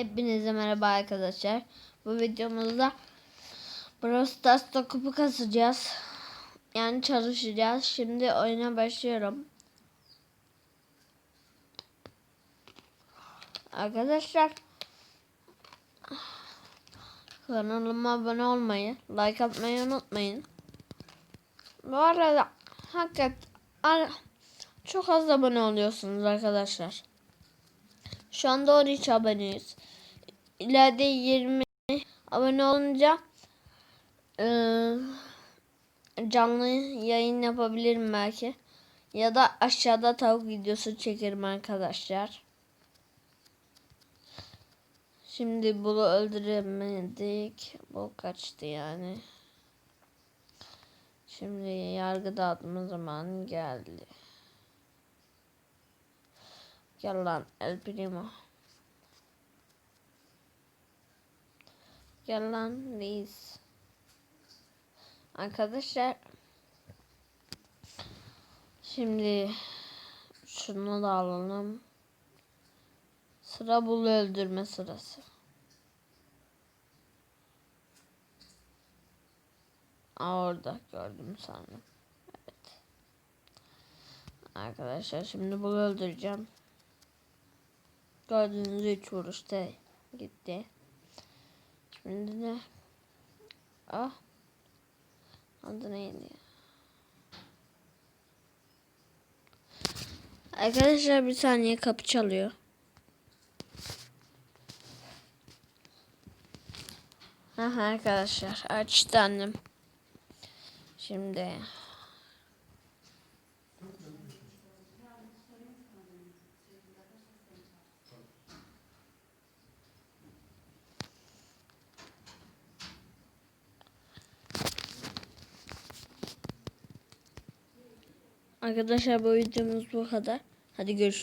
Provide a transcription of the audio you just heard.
Hepinize merhaba arkadaşlar. Bu videomuzda Brawl Stars'ta kupu kasacağız. Yani çalışacağız. Şimdi oyuna başlıyorum. Arkadaşlar kanalıma abone olmayı, like atmayı unutmayın. Bu arada hakikat çok az abone oluyorsunuz arkadaşlar. Şu anda 13 aboneyiz. İleride 20 abone olunca eee, canlı yayın yapabilirim belki. Ya da aşağıda tavuk videosu çekerim arkadaşlar. Şimdi bunu öldüremedik. Bu kaçtı yani. Şimdi yargı dağıtma zamanı geldi. Gel lan El Primo. Gel reis. Arkadaşlar. Şimdi şunu da alalım. Sıra bulu öldürme sırası. Aa, orada gördüm sandım. Evet. Arkadaşlar şimdi bunu öldüreceğim. Gördüğünüz üç vuruşta gitti. Şimdi de ah adı neydi? Arkadaşlar bir saniye kapı çalıyor. Aha arkadaşlar açtı annem. Şimdi Arkadaşlar bu videomuz bu kadar. Hadi görüşürüz.